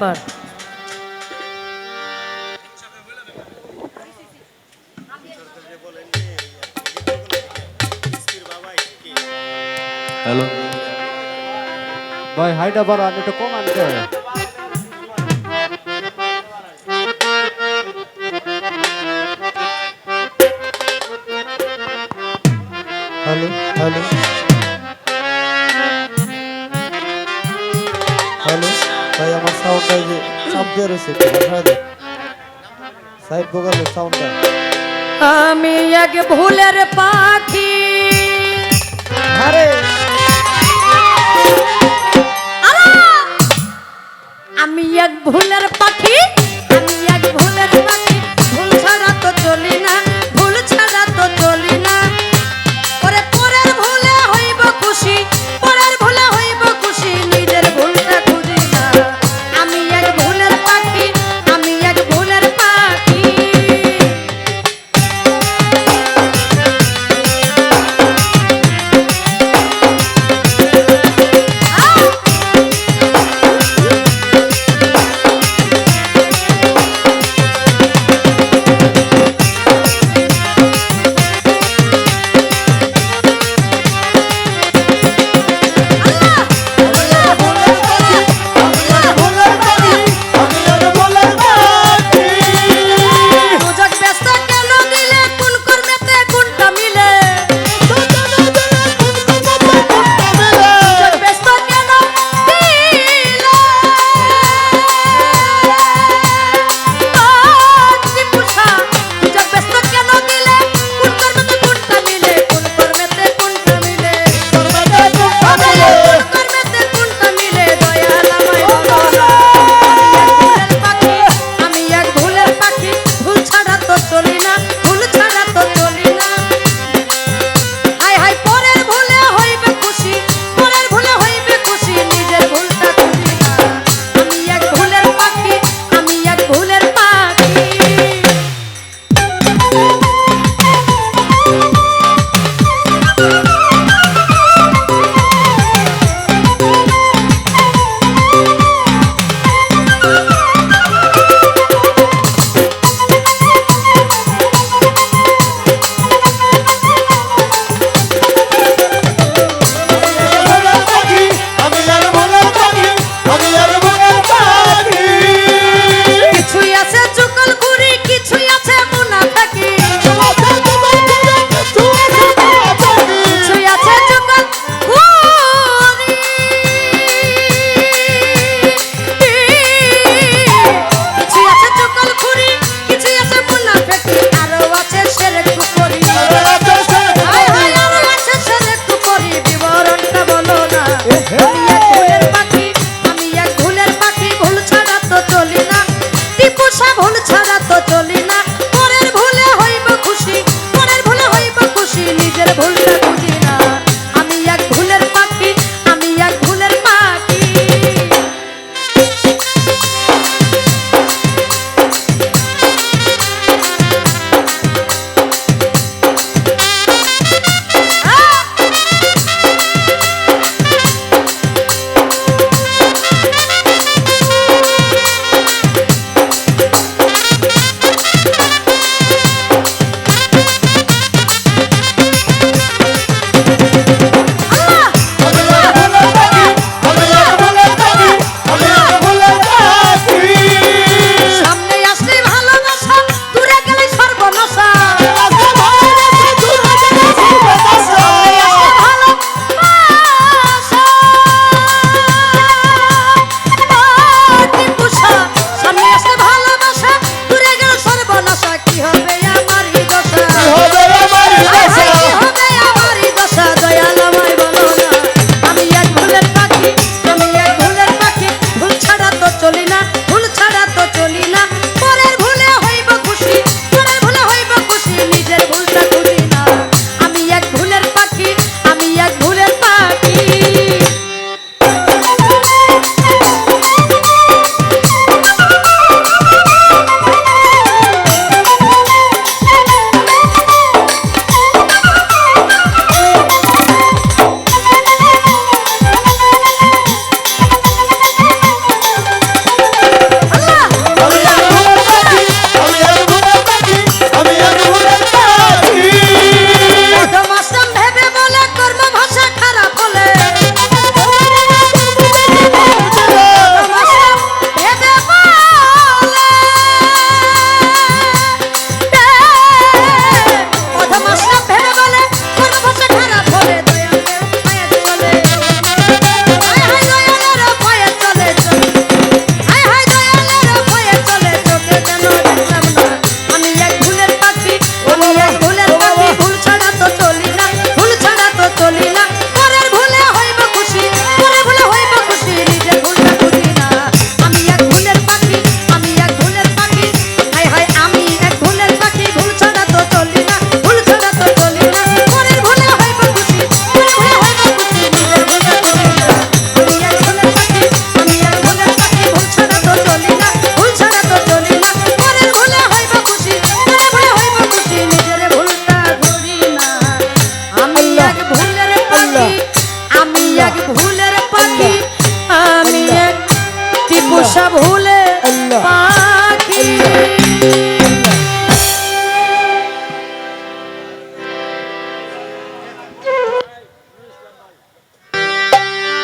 ব্যাপার। হ্যালো ভাই হাইটা বাড়ান একটু কম আনতে। হ্যালো হ্যালো হ্যালো ভাই আমার সাউন্ডটা যে চাপ দিয়ে রয়েছে সাইড ভোগালের সাউন্ডটা আমি এক ভুলের পাখি। আরে!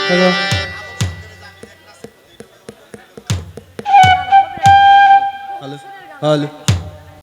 Hello hello